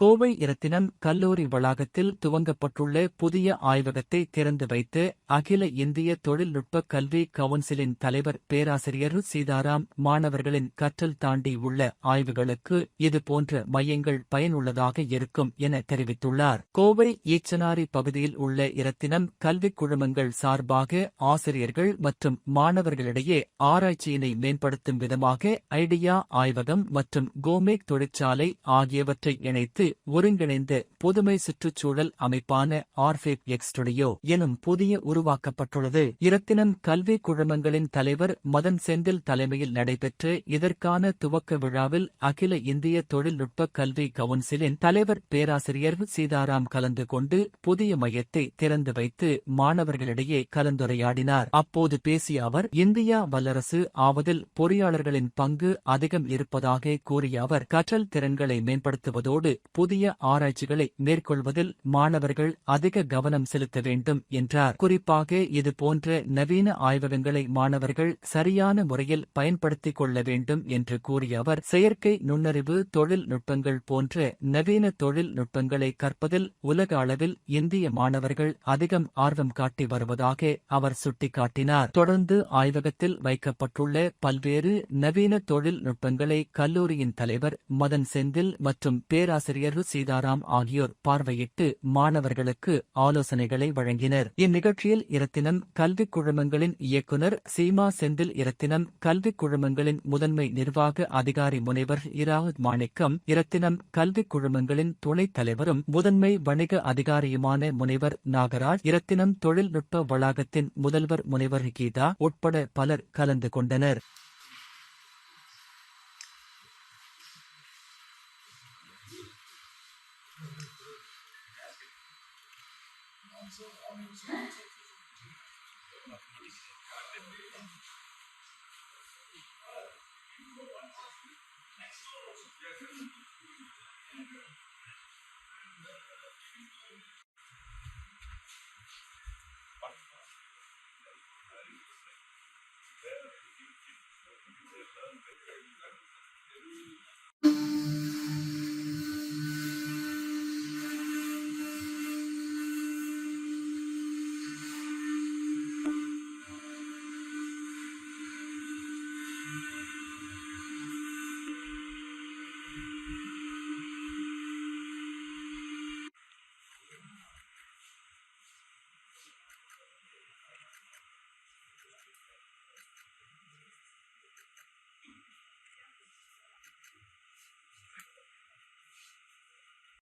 கோவை இரத்தினம் கல்லூரி வளாகத்தில் துவங்கப்பட்டுள்ள புதிய ஆய்வகத்தை திறந்து வைத்து அகில இந்திய தொழில்நுட்ப கல்வி கவுன்சிலின் தலைவர் பேராசிரியர் சீதாராம் மாணவர்களின் கற்றல் தாண்டி உள்ள ஆய்வுகளுக்கு இதுபோன்ற மையங்கள் பயனுள்ளதாக இருக்கும் என தெரிவித்துள்ளார். கோவை ஈச்சனாரி பகுதியில் உள்ள இரத்தினம் கல்விக் குழுமங்கள் சார்பாக ஆசிரியர்கள் மற்றும் மாணவர்களிடையே ஆராய்ச்சியினை மேம்படுத்தும் விதமாக ஐடியா ஆய்வகம் மற்றும் கோமேக் தொழிற்சாலை ஆகியவற்றை இணைத்து ஒருங்கிணைந்த புதுமை சுற்றுச்சூழல் அமைப்பான ஆர்ஃபேக் எக்ஸ் ஸ்டுடியோ எனும் புதிய உருவாக்கப்பட்டுள்ளது. இரத்தினம் கல்வி குழுமங்களின் தலைவர் மதன் செந்தில் தலைமையில் நடைபெற்ற இதற்கான துவக்க விழாவில் அகில இந்திய தொழில்நுட்ப கல்வி கவுன்சிலின் தலைவர் பேராசிரியர் சீதாராம் கலந்து கொண்டு புதிய மையத்தை திறந்து வைத்து மாணவர்களிடையே கலந்துரையாடினார். அப்போது பேசிய அவர் இந்தியா வல்லரசு ஆவதில் பொறியாளர்களின் பங்கு அதிகம் இருப்பதாக கூறிய அவர் கற்றல் திறன்களை மேம்படுத்துவதோடு புதிய ஆராய்ச்சிகளை மேற்கொள்வதில் மாணவர்கள் அதிக கவனம் செலுத்த வேண்டும் என்றார். குறிப்பாக இது போன்ற நவீன ஆய்வகங்களை மாணவர்கள் சரியான முறையில் பயன்படுத்திக் கொள்ள வேண்டும் என்று கூறிய அவர் செயற்கை நுண்ணறிவு தொழில்நுட்பங்கள் போன்ற நவீன தொழில்நுட்பங்களை கற்பதில் உலக அளவில் இந்திய மாணவர்கள் அதிகம் ஆர்வம் காட்டி வருவதாக அவர் சுட்டிக்காட்டினார். தொடர்ந்து ஆய்வகத்தில் வைக்கப்பட்டுள்ள பல்வேறு நவீன தொழில்நுட்பங்களை கல்லூரியின் தலைவர் மதன் செந்தில் மற்றும் பேராசிரியர் சீதாராம் ஆகியோர் பார்வையிட்டு மாணவர்களுக்கு ஆலோசனைகளை வழங்கினர். இந்நிகழ்ச்சியில் இரத்தினம் கல்விக் குழுமங்களின் இயக்குநர் சீமா செந்தில் இரத்தினம் கல்விக் குழுமங்களின் முதன்மை நிர்வாக அதிகாரி முனைவர் இராவத் மாணிக்கம் இரத்தினம் கல்விக் குழுமங்களின் துணைத் தலைவரும் முதன்மை வணிக அதிகாரியுமான முனைவர் நாகராஜ் இரத்தினம் தொழில்நுட்ப வளாகத்தின் முதல்வர் முனைவர் கீதா உட்பட பலர் கலந்து கொண்டனர். Thank you.